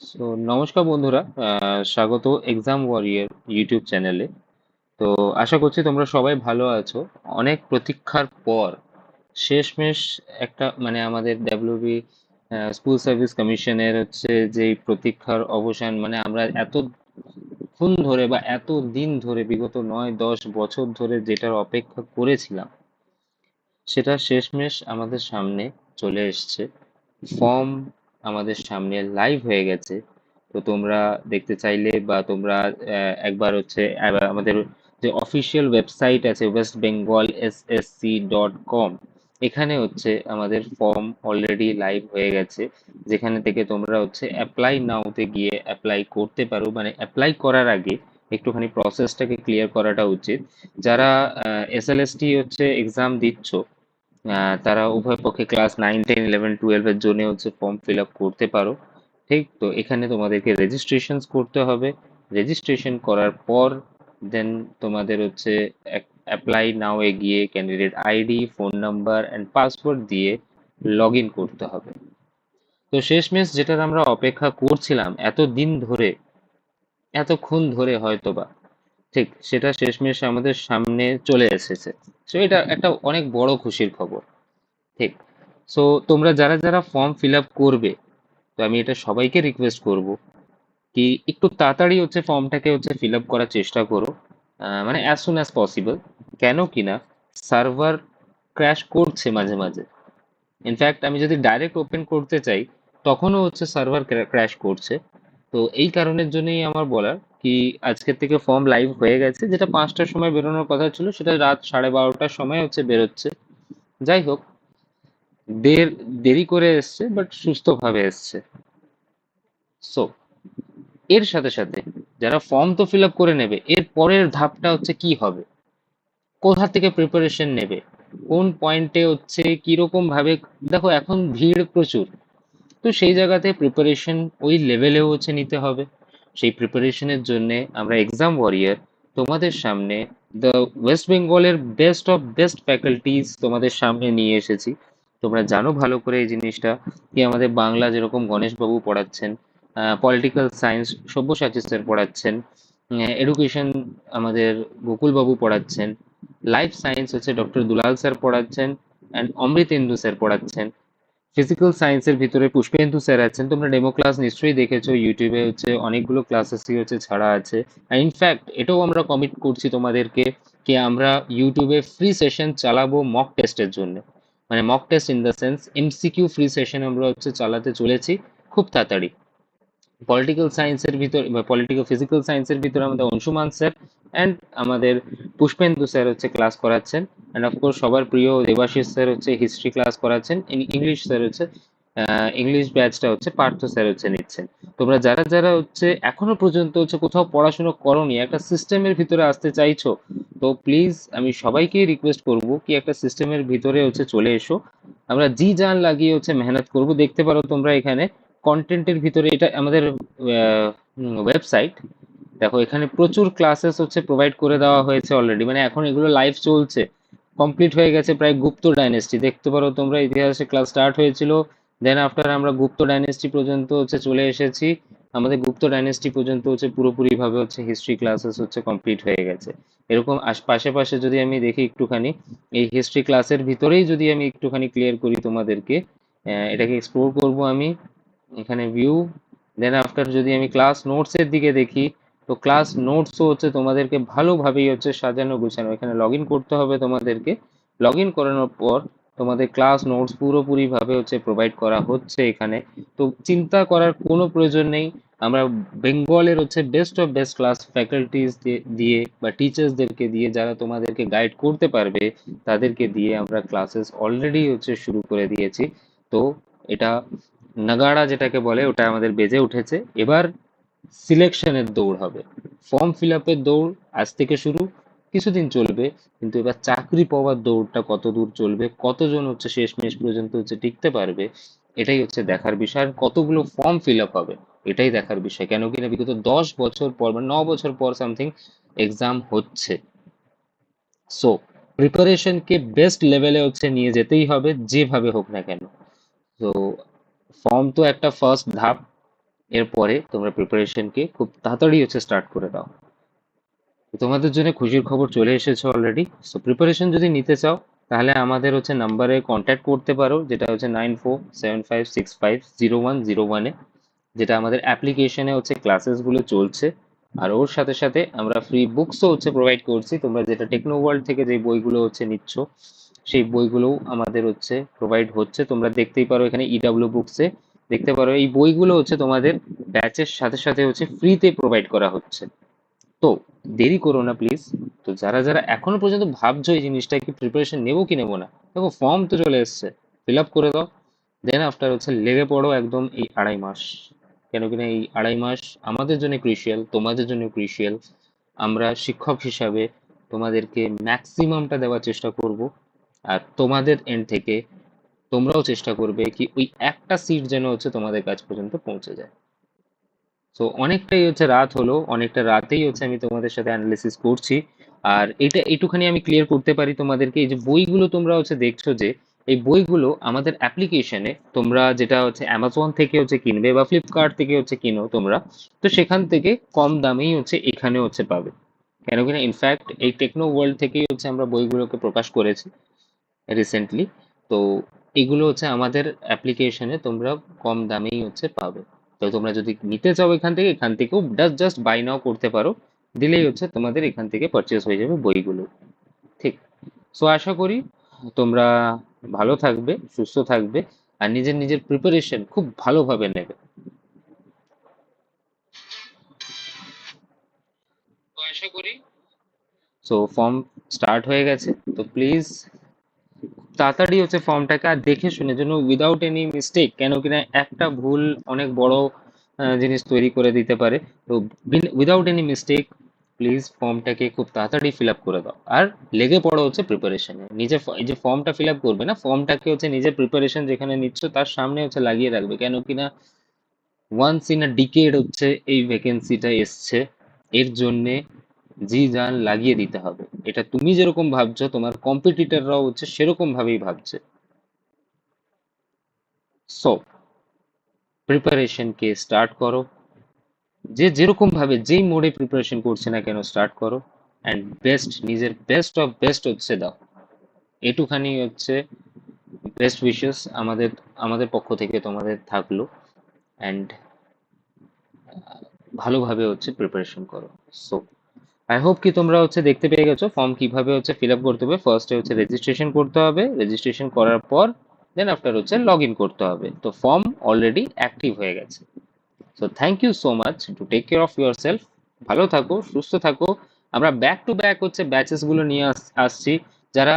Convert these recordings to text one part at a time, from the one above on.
তো নমস্কার বন্ধুরা স্বাগত এক্সাম ওয়ারিয়ার ইউটিউব চ্যানেলে তো, আশা করছি তোমরা সবাই ভালো আছো। অনেক প্রতীক্ষার পর, শেষমেশ একটা মানে আমাদের ডাব্লিউবি স্কুল সার্ভিস কমিশনের হচ্ছে যে প্রতীক্ষার অবসান মানে আমরা এত এতক্ষণ ধরে বা এত দিন ধরে, বিগত নয়, দশ বছর ধরে যেটার অপেক্ষা করেছিলাম, সেটা শেষমেশ আমাদের সামনে চলে এসছে। ফর্ম আমাদের সামনে লাইভ হয়ে গেছে। তো তোমরা দেখতে চাইলে বা তোমরা একবার হচ্ছে আমাদের যে অফিসিয়াল ওয়েবসাইট আছে West Bengal S S C dot com এখানে হচ্ছে আমাদের ফর্ম অলরেডি লাইভ হয়ে গেছে। যেখানে থেকে তোমরা হচ্ছে অ্যাপ্লাই নাওতে গিয়ে অ্যাপ্লাই করতে পারো। মানে অ্যাপ্লাই করার আগে একটুখানি প্রসেসটাকে ক্লিয়ার করাটা উচিত। যারা এস এল এস টি হচ্ছে এক্সাম দিচ্ছ তারা উভয় পক্ষে ক্লাস নাইন টেন ইলেভেন টুয়েলভের জন্য হচ্ছে ফর্ম ফিল আপ করতে পারো। ঠিক? তো এখানে তোমাদেরকে রেজিস্ট্রেশন করতে হবে। রেজিস্ট্রেশন করার পর দেন তোমাদের হচ্ছে অ্যাপ্লাই নাও এ গিয়ে candidate ID phone number and password দিয়ে লগ ইন করতে হবে। তো শেষমেশ যেটার আমরা অপেক্ষা করছিলাম এত দিন ধরে, এতক্ষণ ধরে হয়তোবা ঠিক, সেটা শেষমেশ আমাদের সামনে চলে এসেছে। সো এটা একটা অনেক বড় খুশির খবর। ঠিক সো তোমরা যারা যারা ফর্ম ফিল আপ করবে, তো আমি এটা সবাইকে রিকোয়েস্ট করব কি একটু তাড়াতাড়ি হচ্ছে ফর্মটাকে হচ্ছে ফিল আপ করার চেষ্টা করো মানে অ্যাজ সুন অ্যাজ পসিবল কেন কিনা সার্ভার ক্র্যাশ করছে মাঝে মাঝে। ইনফ্যাক্ট আমি যদি ডাইরেক্ট ওপেন করতে চাই, তখনও হচ্ছে সার্ভার ক্র্যাশ করছে। তো এই কারণের জন্যই আমার বলার কি আজকের থেকে ফর্ম লাইভ হয়ে গেছে, যেটা পাঁচটার সময় বেরোনোর কথা ছিল, সেটা রাত সাড়ে বারোটার সময় হচ্ছে বেরোচ্ছে। যাই হোক, দের, দেরি করে এসছে বাট সুস্থভাবে এসছে। সো এর সাথে সাথে যারা ফর্ম তো ফিল আপ করে নেবে, এর পরের ধাপটা হচ্ছে কি হবে? কোথা থেকে প্রিপারেশন নেবে? কোন পয়েন্টে হচ্ছে কীরকম ভাবে দেখো এখন ভিড় প্রচুর। তো সেই জায়গাতে প্রিপারেশন ওই লেভেলেও হচ্ছে নিতে হবে। সেই প্রিপারেশনের জন্য আমরা এক্সাম ওয়ারিয়ার তোমাদের সামনে দ্য ওয়েস্ট বেঙ্গলের বেস্ট অফ বেস্ট ফ্যাকাল্টিজ তোমাদের সামনে নিয়ে এসেছি। তোমরা জানো ভালো করে এই জিনিসটা কি আমাদের বাংলা যেরকম গণেশবাবু পড়াচ্ছেন পলিটিক্যাল সায়েন্স সব্যসাচী স্যার পড়াচ্ছেন এডুকেশন আমাদের গোকুলবাবু পড়াচ্ছেন লাইফ সায়েন্স হচ্ছে ডক্টর দুলাল স্যার পড়াচ্ছেন অ্যান্ড অমৃতেন্দু স্যার পড়াচ্ছেন। ফিজিক্যাল সায়েন্সের ভিতরে পুষ্পেন্দু স্যার আছেন, তোমরা ডেমো ক্লাস নিশ্চয়ই দেখেছ ইউটিউবে হচ্ছে অনেকগুলো ক্লাসেসই হচ্ছে ছাড়া আছে। ইনফ্যাক্ট এটাও আমরা কমিট করছি তোমাদেরকে কি আমরা ইউটিউবে ফ্রি সেশন চালাবো মক টেস্টের জন্য। মানে mock test in the sense MCQ free session আমরা হচ্ছে চালাতে চলেছি, খুব তাড়াতাড়ি। পলিটিক্যাল সায়েন্সের ভিতর পলিটিক্যাল ফিজিক্যাল সায়েন্সের ভিতরে আমাদের অংশুমান স্যার অ্যান্ড আমাদের পুষ্পেন্দু স্যার হচ্ছে ক্লাস করাচ্ছেন অ্যান্ড অফকোর্স সবার প্রিয় দেবাশিস স্যার হচ্ছে হিস্ট্রি ক্লাস করাচ্ছেন ইংলিশ স্যার হচ্ছে ইংলিশ ব্যাচটা হচ্ছে পার্থ স্যার হচ্ছে নিচ্ছেন। তোমরা যারা যারা হচ্ছে এখনও পর্যন্ত হচ্ছে কোথাও পড়াশোনা করনি, একটা সিস্টেমের ভিতরে আসতে চাইছো, তো প্লিজ আমি সবাইকেই রিকোয়েস্ট করব কি একটা সিস্টেমের ভিতরে হচ্ছে চলে এসো। আমরা জি জান লাগিয়ে হচ্ছে মেহনত করব, দেখতে পারো তোমরা এখানে। কন্টেন্টের ভিতরে এটা আমাদের ওয়েবসাইট দেখো এখানে প্রচুর ক্লাসেস হচ্ছে প্রোভাইড করে দেওয়া হয়েছে অলরেডি মানে এখন এগুলো লাইভ চলছে। কমপ্লিট হয়ে গেছে প্রায় গুপ্ত ডাইনেস্টি দেখতে পারো তোমরা, ইতিহাসে ক্লাস স্টার্ট হয়েছিল। দেন আফটার আমরা গুপ্ত ডাইনেস্টি পর্যন্ত হচ্ছে চলে এসেছি। আমাদের গুপ্ত ডাইনেস্টি পর্যন্ত হচ্ছে পুরোপুরিভাবে হচ্ছে হিস্ট্রি ক্লাসেস হচ্ছে কমপ্লিট হয়ে গেছে। এরকম পাশে পাশে যদি আমি দেখি একটুখানি, এই হিস্ট্রি ক্লাসের ভিতরেই যদি আমি একটুখানি ক্লিয়ার করি তোমাদেরকে এটাকে এক্সপ্লোর করব আমি। এখানে ভিউ দেন আফটার যদি আমি ক্লাস নোটসের দিকে দেখি, তো ক্লাস নোটসও হচ্ছে তোমাদেরকে ভালোভাবেই হচ্ছে সাজানো, গুছানো। এখানে লগ করতে হবে তোমাদেরকে। লগ করানোর পর তোমাদের ক্লাস নোটস পুরোপুরি ভাবে হচ্ছে প্রোভাইড করা হচ্ছে এখানে। তো চিন্তা করার কোনো প্রয়োজন নেই। আমরা বেঙ্গলের হচ্ছে best of best class faculties দিয়ে বা টিচার্সদেরকে দিয়ে যারা তোমাদেরকে গাইড করতে পারবে, তাদেরকে দিয়ে আমরা ক্লাসেস অলরেডি হচ্ছে শুরু করে দিয়েছি। তো এটা নাগাড়া যেটাকে বলে, ওটা আমাদের বেজে উঠেছে। এবার সিলেকশনের দৌড় হবে। ফর্ম ফিল আপের দৌড় আজ থেকে শুরু, কিছুদিন চলবে, কিন্তু এবার চাকরি পাওয়ার দৌড়টা কত দূর চলবে, কতজন হচ্ছে শেষ শেষমেশ পর্যন্ত হচ্ছে টিকতে পারবে, এটাই হচ্ছে দেখার বিষয়। আর কতগুলো ফর্ম ফিল আপ হবে, এটাই দেখার বিষয়। কেন কিনা বিগত দশ বছর পর বা ন বছর পর সামথিং এক্সাম হচ্ছে। সো প্রিপারেশনকে বেস্ট লেভেলে হচ্ছে নিয়ে যেতেই হবে, যেভাবে হোক না কেন। তো ফর্ম তো একটা ফার্স্ট ধাপ, এরপরে তোমরা প্রিপারেশনকে খুব তাড়াতাড়ি হচ্ছে স্টার্ট করে দাও। তোমাদের জন্য খুশির খবর চলে এসেছে অলরেডি সো প্রিপারেশন যদি নিতে চাও, তাহলে আমাদের হচ্ছে নাম্বারে কন্ট্যাক্ট করতে পারো, যেটা হচ্ছে nine four seven five six five zero one zero ওয়ানে যেটা আমাদের অ্যাপ্লিকেশনে হচ্ছে ক্লাসেসগুলো চলছে। আর ওর সাথে সাথে আমরা ফ্রি বুকসও হচ্ছে প্রোভাইড করছি। তোমরা যেটা টেকনো ওয়ার্ল্ড থেকে যে বইগুলো হচ্ছে নিচ্ছ সেই বইগুলোও আমাদের হচ্ছে প্রোভাইড হচ্ছে। তোমরা দেখতেই পারো এখানে ইডাব্লিউ বুকসে দেখতে পারো এই বইগুলো হচ্ছে তোমাদের ব্যাচের সাথে সাথে হচ্ছে ফ্রিতে প্রোভাইড করা হচ্ছে। তো দেরি করো না প্লিজ তো যারা যারা এখনও পর্যন্ত ভাবছ এই জিনিসটা কি প্রিপারেশন নেব কি নেব না, দেখো ফর্ম তো চলে এসছে। ফিল আপ করে দাও। দেন আফটার হচ্ছে লেগে পড়ো একদম এই আড়াই মাস। কেন কিনা এই আড়াই মাস আমাদের জন্য ক্রিশিয়াল তোমাদের জন্য ক্রিশিয়াল আমরা শিক্ষক হিসাবে তোমাদেরকে ম্যাক্সিমামটা দেওয়ার চেষ্টা করব। আর তোমাদের এন্ড থেকে তোমরাও চেষ্টা করবে কি ওই একটা সিট যেন হচ্ছে তোমাদের কাছ পর্যন্ত পৌঁছে যায়। সো অনেকটাই হচ্ছে রাত হলো, অনেকটা রাতেই হচ্ছে আমি তোমাদের সাথে অ্যানালিসিস করছি। আর এটা এইটুখানি আমি ক্লিয়ার করতে পারি তোমাদেরকে, এই যে বইগুলো তোমরা হচ্ছে দেখছ যে, এই বইগুলো আমাদের অ্যাপ্লিকেশনে তোমরা যেটা হচ্ছে অ্যামাজন থেকে হচ্ছে কিনবে বা ফ্লিপকার্ট থেকে হচ্ছে কিনো তোমরা, তো সেখান থেকে কম দামেই হচ্ছে এখানে হচ্ছে পাবে। কেন কিনা ইনফ্যাক্ট এই টেকনো ওয়ার্ল্ড থেকেই হচ্ছে আমরা বইগুলোকে প্রকাশ করেছি। রিসেন্টলি তো এগুলো হচ্ছে আমাদের অ্যাপ্লিকেশনে তোমরা কম দামেই হচ্ছে পাবে। তো তোমরা যদি নিতে চাও এখান থেকে, এখান থেকেও জাস্ট বাই নাও করতে পারো। দিলেই হচ্ছে তোমাদের এখান থেকে পারচেস হয়ে যাবে বইগুলো। ঠিক। সো আশা করি তোমরা ভালো থাকবে, সুস্থ থাকবে, আর নিজের নিজের প্রিপারেশন খুব ভালোভাবে নেবে। আশা করি। সো ফর্ম স্টার্ট হয়ে গেছে। তো প্লিজ তাড়াতাড়ি হচ্ছে ফর্মটাকে আর দেখে শুনে, যেন উইদাউট এনি মিস্টেক কেন কিনা একটা ভুল অনেক বড় জিনিস তৈরি করে দিতে পারে। তো উইদাউট এনি মিস্টেক প্লিজ ফর্মটাকে খুব তাড়াতাড়ি ফিল আপ করে দাও। আর লেগে পড়ো হচ্ছে প্রিপারেশনে নিজে যে ফর্মটা ফিল আপ করবে না, ফর্মটাকে হচ্ছে নিজের প্রিপারেশন যেখানে নিচ্ছ, তার সামনে হচ্ছে লাগিয়ে রাখবে। কেন কিনা ওয়ান্স ইন আ ডিকেড হচ্ছে এই ভ্যাকেন্সিটা এসছে। এর জন্যে জি জান লাগিয়ে দিতে হবে। এটা তুমি যেরকম ভাবছ, তোমার কম্পিটিটররাও হচ্ছে সেরকম ভাবেই ভাবছে সো প্রিপারেশনকে স্টার্ট করো। যে যেরকম ভাবে যেই মোডে প্রিপারেশন করছে না কেন স্টার্ট করো। অ্যান্ড বেস্ট নিজের বেস্ট অফ বেস্ট হচ্ছে দাও। এটুখানি হচ্ছে বেস্ট উইশেস আমাদের আমাদের পক্ষ থেকে তোমাদের থাকল। অ্যান্ড ভালোভাবে হচ্ছে প্রিপারেশন করো। সো আই হোপ কি তোমরা হচ্ছে দেখতে পেয়ে গেছো। ফর্ম কীভাবে হচ্ছে ফিল আপ করতে হবে? ফার্স্টে হচ্ছে রেজিস্ট্রেশন করতে হবে। রেজিস্ট্রেশন করার পর দেন আফটার হচ্ছে লগ ইন করতে হবে। তো ফর্ম অলরেডি অ্যাক্টিভ হয়ে গেছে। So thank you so much to take care of your self ভালো থাকো, সুস্থ থাকো। আমরা ব্যাক টু ব্যাক হচ্ছে ব্যাচেসগুলো নিয়ে আসছি। যারা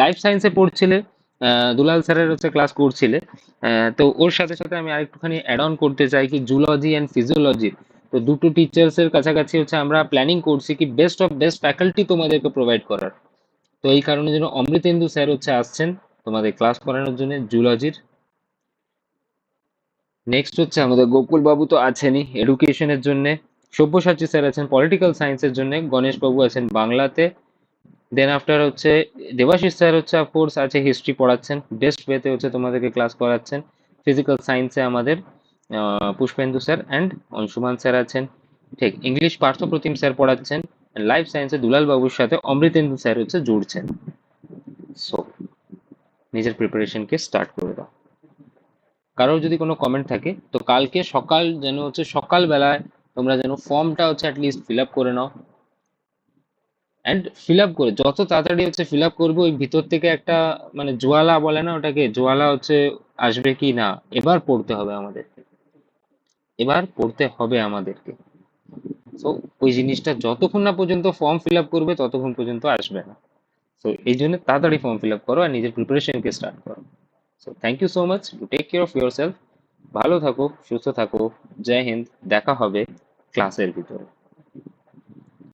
লাইফ সায়েন্সে পড়ছিলে দুলাল স্যারের হচ্ছে ক্লাস করছিলে তো ওর সাথে সাথে আমি আরেকটুখানি অ্যাড অন করতে চাই কি জুলজি অ্যান্ড ফিজিওলজি তো দুটো টিচার্সের কাছাকাছি হচ্ছে আমরা প্ল্যানিং করছি কি বেস্ট অফ বেস্ট ফ্যাকাল্টি তোমাদেরকে প্রোভাইড করার। তো এই কারণে যেন অমৃতেন্দু স্যার হচ্ছে আসছেন তোমাদের ক্লাস করানোর জন্য জুলজির নেক্সট হচ্ছে আমাদের গোকুল বাবু তো আছেনই এডুকেশনের জন্য। সব্যসাচী স্যার আছেন পলিটিক্যাল সায়েন্সের জন্য, গণেশ বাবু আছেন বাংলাতে। দেন আফটার হচ্ছে দেবাশিস স্যার হচ্ছে অফকোর্স আছে হিস্ট্রি পড়াচ্ছেন বেস্ট ওয়েতে হচ্ছে তোমাদেরকে ক্লাস করাচ্ছেন। ফিজিক্যাল সায়েন্সে আমাদের। Pushpendu sir and Anshuman sir আছেন। ঠিক ইংলিশ পার্থপ্রতিম স্যার পড়াচ্ছেন লাইফ সায়েন্সে দুলাল বাবুর সাথে অমৃতেন্দু স্যার হচ্ছে জুড়ছেন। সো নিজের প্রিপারেশনকে স্টার্ট করে দাও। কারোর যদি কোনো কমেন্ট থাকে, তো কালকে সকাল যেন হচ্ছে সকালবেলায় তোমরা যেন ফর্মটা হচ্ছে অ্যাটলিস্ট ফিল আপ করে নাও। অ্যান্ড ফিল আপ করে, যত তাড়াতাড়ি হচ্ছে ফিল আপ করব, ওই ভিতর থেকে একটা মানে জোয়ালা বলে না ওটাকে, জোয়ালা হচ্ছে আসবে কি না, এবার পড়তে হবে আমাদেরকে এবার পড়তে হবে আমাদেরকে। সো ওই জিনিসটা যতক্ষণ না পর্যন্ত ফর্ম ফিল আপ করবে, ততক্ষণ পর্যন্ত আসবে না। সো এই জন্য তাড়াতাড়ি ফর্ম ফিল আপ করো আর নিজের প্রিপারেশনকে স্টার্ট করো। So thank you so much to take care of your self ভালো থাকো, সুস্থ থাকো। জয় হিন্দ। দেখা হবে ক্লাসের ভিতরে।